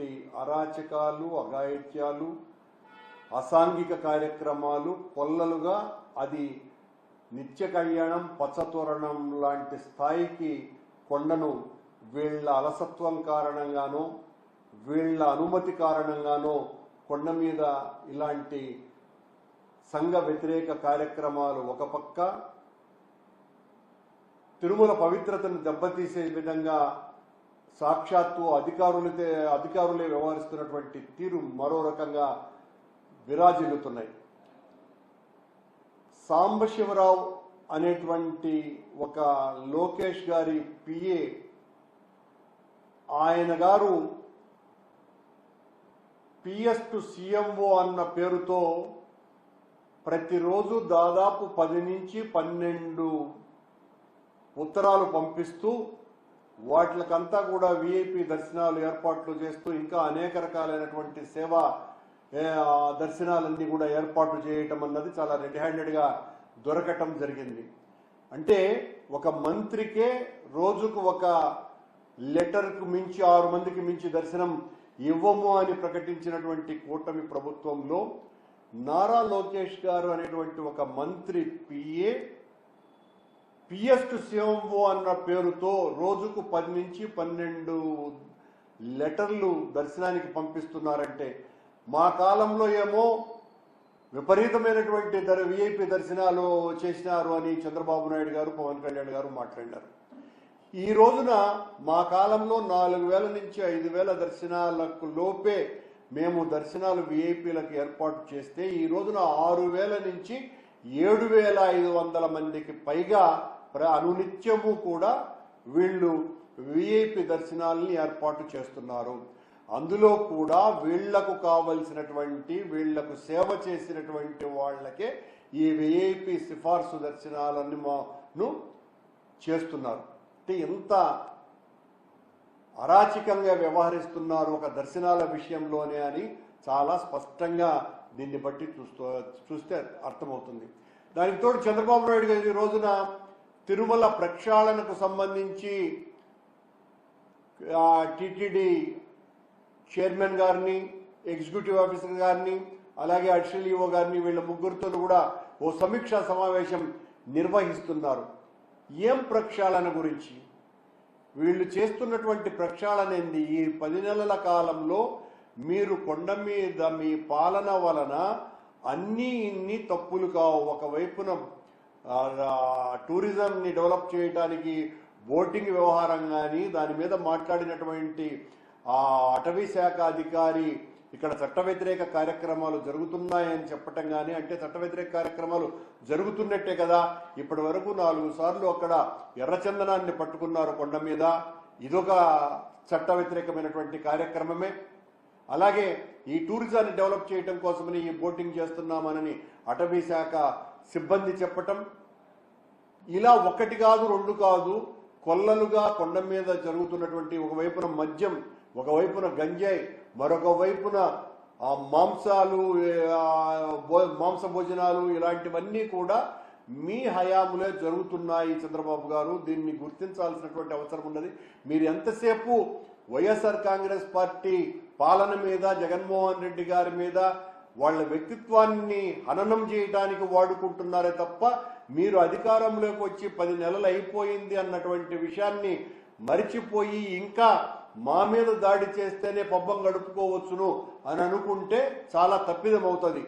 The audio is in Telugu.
జరిగేటటువంటి అరాచకాలు అఘాయిత్యాలు అసాంఘిక కార్యక్రమాలు కొల్లలుగా అది నిత్య కళ్యాణం పచ్చతోరణం లాంటి స్థాయికి కొండను వీళ్ళ అలసత్వం కారణంగానో వీళ్ళ అనుమతి కారణంగానో కొండ మీద ఇలాంటి సంఘ వ్యతిరేక కార్యక్రమాలు ఒక పక్క తిరుమల పవిత్రతను దెబ్బతీసే విధంగా సాక్షాత్తు అధికారులతే అధికారులే వ్యవహరిస్తున్నటువంటి తీరు మరో రకంగా విరాజిల్లుతున్నాయి. సాంబశివరావు అనేటువంటి ఒక లోకేష్ గారి పిఏ ఆయన గారు పిఎస్ టు సిఎంఓ అన్న పేరుతో ప్రతిరోజు దాదాపు పది నుంచి పన్నెండు ఉత్తరాలు పంపిస్తూ వాటికంతా కూడా విఐపి దర్శనాలు ఏర్పాట్లు చేస్తూ ఇంకా అనేక రకాలైనటువంటి సేవా దర్శనాలన్నీ కూడా ఏర్పాటు చేయటం అన్నది చాలా రెడ్ హ్యాండెడ్గా దొరకటం జరిగింది. అంటే ఒక మంత్రికే రోజుకు ఒక లెటర్కు మించి ఆరు మందికి మించి దర్శనం ఇవ్వము అని ప్రకటించినటువంటి కూటమి ప్రభుత్వంలో నారా లోకేష్ గారు అనేటువంటి ఒక మంత్రి పిఏ పిఎస్ టు సిఎంఓ అన్న పేరుతో రోజుకు పది నుంచి పన్నెండు లెటర్లు దర్శనానికి పంపిస్తున్నారంటే మా కాలంలో ఏమో విపరీతమైనటువంటి దర్ విఐపి దర్శనాలు చేసినారు అని చంద్రబాబు నాయుడు గారు పవన్ కళ్యాణ్ గారు మాట్లాడినారు. ఈ రోజున మా కాలంలో నాలుగు వేల నుంచి ఐదు వేల దర్శనాలకు లోపే మేము దర్శనాలు విఐపీలకు ఏర్పాటు చేస్తే ఈ రోజున ఆరు వేల నుంచి ఏడు వేల ఐదు వందల మందికి పైగా అనునిత్యము కూడా వీళ్ళు విఐపి దర్శనాలని ఏర్పాటు చేస్తున్నారు. అందులో కూడా వీళ్ళకు కావలసినటువంటి వీళ్ళకు సేవ చేసినటువంటి వాళ్ళకే ఈ విఐపి సిఫార్సు దర్శనాలని మాను చేస్తున్నారు. అంటే ఎంత అరాచకంగా వ్యవహరిస్తున్నారు ఒక దర్శనాల విషయంలోనే అని చాలా స్పష్టంగా దీన్ని బట్టి చూస్తూ చూస్తే అర్థమవుతుంది. దానికి తోడు చంద్రబాబు నాయుడు గారు ఈ రోజున తిరుమల ప్రక్షాళనకు సంబంధించి టిటిడి చైర్మన్ గారిని ఎగ్జిక్యూటివ్ ఆఫీసర్ గారిని అలాగే అడిషనల్ ఈఓ గారిని వీళ్ళ ముగ్గురితో కూడా ఓ సమీక్షా సమావేశం నిర్వహిస్తున్నారు. ఏం ప్రక్షాళన గురించి? వీళ్ళు చేస్తున్నటువంటి ప్రక్షాళన ఏంది? ఈ పది నెలల కాలంలో మీరు కొండ మీద మీ పాలన వలన అన్ని ఇన్ని తప్పులు కావు. ఒకవైపున టూరిజంని డెవలప్ చేయడానికి బోటింగ్ వ్యవహారం కానీ దాని మీద మాట్లాడినటువంటి ఆ అటవీ శాఖ అధికారి ఇక్కడ చట్ట వ్యతిరేక కార్యక్రమాలు జరుగుతున్నాయని చెప్పటం కానీ అంటే చట్ట వ్యతిరేక కార్యక్రమాలు జరుగుతున్నట్టే కదా. ఇప్పటి వరకు నాలుగు సార్లు అక్కడ ఎర్రచందనాన్ని పట్టుకున్నారు కొండ మీద. ఇదొక చట్ట వ్యతిరేకమైనటువంటి కార్యక్రమమే. అలాగే ఈ టూరిజాన్ని డెవలప్ చేయడం కోసమని ఈ బోటింగ్ చేస్తున్నామనని అటవీ శాఖ సిబ్బంది చెప్పటం. ఇలా ఒకటి కాదు రెండు కాదు కొల్లలుగా కొండ మీద జరుగుతున్నటువంటి ఒకవైపున మద్యం ఒకవైపున గంజాయి మరొక వైపున మాంసాలు మాంస భోజనాలు ఇలాంటివన్నీ కూడా మీ హయాములే జరుగుతున్నాయి చంద్రబాబు గారు. దీన్ని గుర్తించాల్సినటువంటి అవసరం ఉన్నది. మీరు ఎంతసేపు వైఎస్ఆర్ కాంగ్రెస్ పార్టీ పాలన మీద జగన్మోహన్ రెడ్డి గారి మీద వాళ్ళ వ్యక్తిత్వాన్ని హననం చేయడానికి వాడుకుంటున్నారే తప్ప మీరు అధికారంలోకి వచ్చి పది నెలలు అయిపోయింది అన్నటువంటి విషయాన్ని మరిచిపోయి ఇంకా మా మీద దాడి చేస్తేనే పబ్బం గడుపుకోవచ్చును అని అనుకుంటే చాలా తప్పిదమవుతుంది